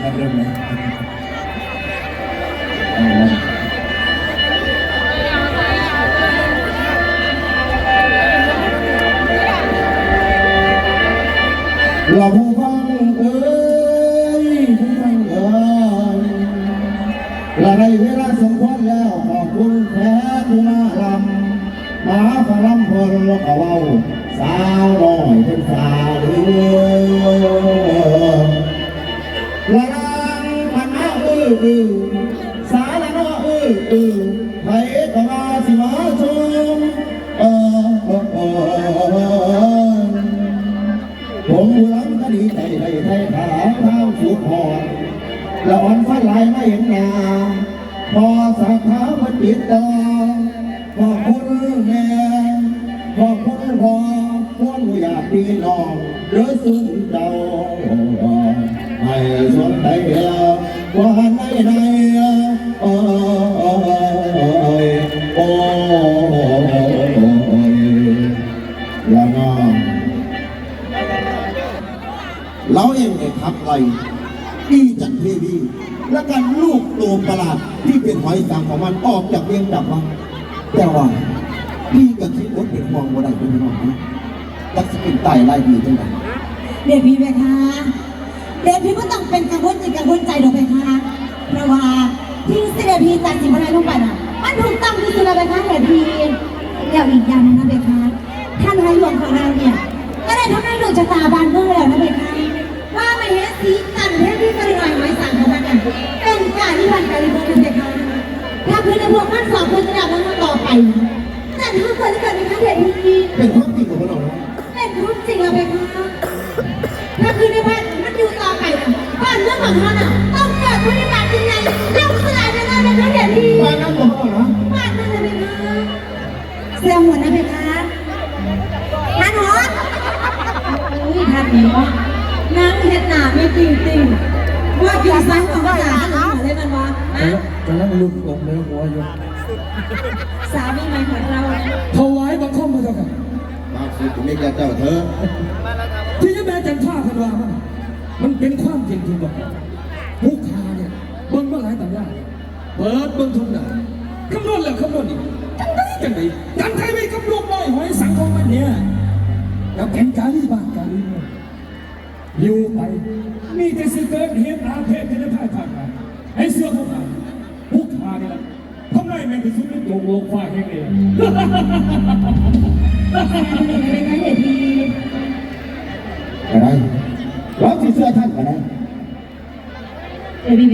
เอ้ยพี่ดูกันเริ่มไหมเละเราผู้ฟังเอ้ยผู้ฟังเอ้ยและในเวลาสมควรแล้วขอบคุณแขกที่มาลำมาฟังลำเพลินแล้วก็เว้าสาวน้อยเป็นสาวเรือ อ้ยเอ้ยสาวละน้อเอ้ยเอ้ยใครก็มาสิมาชมเออผมบุรังก็ดีใจไทยไทยขาวเท้าสุดหอดละอ่อนฟ้าลายไม่เห็นหน้าพอสาขามันปิดตาขอบคุณแม่ขอบคุณพ่อพวกอยากพี่น้องเดือสุนเจ้าให้สนใจว่าใน เราเองเนี่ยทับไรอีจันเทวีและกันลูกตัวประหลาดที่เป็นหอยสังของมันออกจากเวียงจับมาแต่ว่าพี่ก็คิดว่าเป็นมองว่าได้เป็นมองนะจักสเป็นไตไล่ดีจังไงเด็กพี่ไหมคะเด็กพี่ก็ต้องเป็นกังวลใจกังวลใจหรอกไหมคะเพราะว่า ที่เสด็จพี่ตัดสินอะไรลงไปน่ะมันถูกต้องที่สุดแล้วนะคะเด็กพี่แล้วอีกอย่างหนึงนะเบคะท่านนายหลวงของเราเนี่ยก็ได้ทำให้ดวงชะตาบานเมืองแล้วนะเบคะว่าไม่เห็นสีจันทร์เทพที่กระหน่อยไม้สั่งของมันน่ะเป็นการที่พันการิบูรณ์เบคะถ้าเพื่อนในพวกมันสองคนจะดับมันต่อไปแต่ถ้าเกิดจะเกิดในครั้งเด็กพี่ เสียหัวนะไหมคะท่านหออุ้ยท่านหอนางเห็ดหนาไม่จริงจริงว่ากินซ้ำของจ่าท่านหอเลยมันวะอะจะนั่งลุกองค์ในหัวอยู่สามีใหม่ของเราถวายบังคมพระเจ้าค่ะบางสิถึงไม่แกเจ้าเธอที่จะแม่จันท่าพันวามันมันเป็นความจริงจริงบอกผู้ค้าเนี่ยเบิ่งมาหลายตำราเปิดเบิ่งทุกหนาคำนวณแล้วคำนวณอีก จังไดจังไดจันไทยไม่กำลูกน้อยหอยสังของมันเนี่ยแล้วแกงกาลีบ้านกาลีเมืองอยู่ไป มีแต่สิเกิดเหตุอาเพศที่ได้พ่ายผ่านมาให้เสื้อพวกมันผู้ค้าเนี่ยทำไมแม่งถึงสุดในโลกโลกฟ้าแห่งนี้อะไรเราสิเสื้อท่านกันนะเดี๋ยวพี่